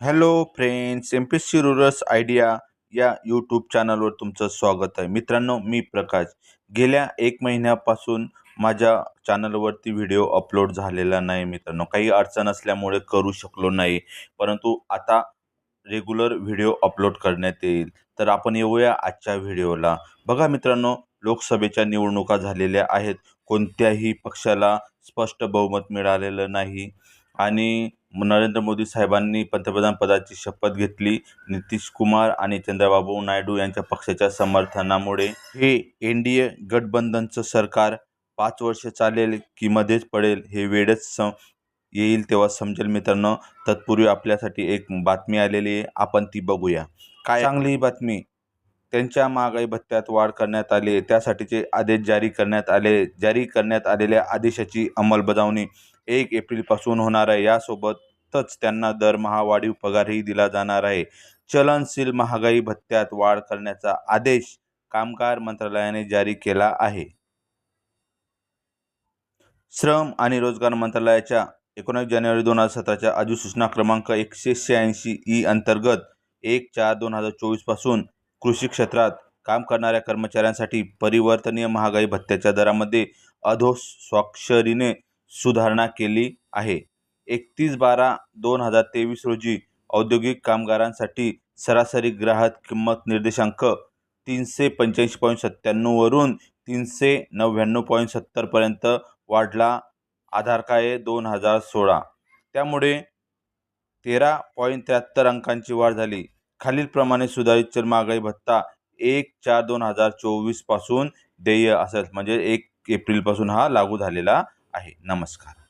Hello friends M P C रुरस idea या YouTube चॅनलवर तुमचं स्वागत आहे. मित्रांनो मी प्रकाश. गेल्या एक महिन्यापासून माझ्या चॅनलवरती व्हिडिओ अपलोड झालेला नाही मित्रांनो. काही अडचण असल्यामुळे करू शकलो नाही. परंतु आता रेग्युलर व्हिडिओ अपलोड करण्यात येईल. तर आपण येऊया आजच्या व्हिडिओला बघा मित्रांनो लोकसभेच्या निवडणुका झालेल्या आहेत. कोणत्याही पक्षाला स्पष्ट बहुमत मिळालेलं नाही. आणि नरेंद्र मोदी साहेबांनी पंतप्रधान पदाची शपथ घेतली. नितीश कुमार आणि चंद्रबाबू नायडू यांच्या पक्षाच्या समर्थनामुळे हे एन डी ए गठबंधनचं सरकार पाच वर्ष चालेल की मध्येच पडेल हे वेळच स येईल तेव्हा समजेल मित्रांनो. तत्पूर्वी आपल्यासाठी एक बातमी आलेली आहे. आपण ती बघूया. काय चांगली बातमी. त्यांच्या महागाई भत्त्यात वाढ करण्यात आली. त्यासाठीचे आदेश जारी करण्यात आले. जारी करण्यात आलेल्या आदेशाची अंमलबजावणी एक एप्रिलपासून होणार आहे. यासोबतच त्यांना दरमहा वाढीव पगारही दिला जाणार आहे. चलनशील महागाई भत्त्यात वाढ करण्याचा आदेश कामगार मंत्रालयाने जारी केला आहे. श्रम आणि रोजगार मंत्रालयाच्या एकोणीस जानेवारी दोन हजार सतराच्या अधिसूचना क्रमांक एकशे शहाऐंशी ई अंतर्गत एक चार दोन हजार चोवीसपासून कृषी क्षेत्रात काम करणाऱ्या कर्मचाऱ्यांसाठी परिवर्तनीय महागाई भत्त्याच्या दरामध्ये अधोस्वाक्षरीने सुधारणा केली आहे. एकतीस बारा दोन हजार तेवीस रोजी औद्योगिक कामगारांसाठी सरासरी ग्राहक किंमत निर्देशांक तीनशे पंच्याऐंशी पॉईंट सत्त्याण्णववरून तीनशे नव्याण्णव पॉईंट सत्तरपर्यंत वाढला. आधार काय दोन हजार सोळा. त्यामुळे तेरा पॉईंट त्र्याहत्तर अंकांची वाढ झाली. खालीलप्रमाणे सुधारित चल महागाई भत्ता एक चार दोन हजार चोवीसपासून देय असेल. म्हणजे एक एप्रिलपासून हा लागू झालेला आहे. नमस्कार.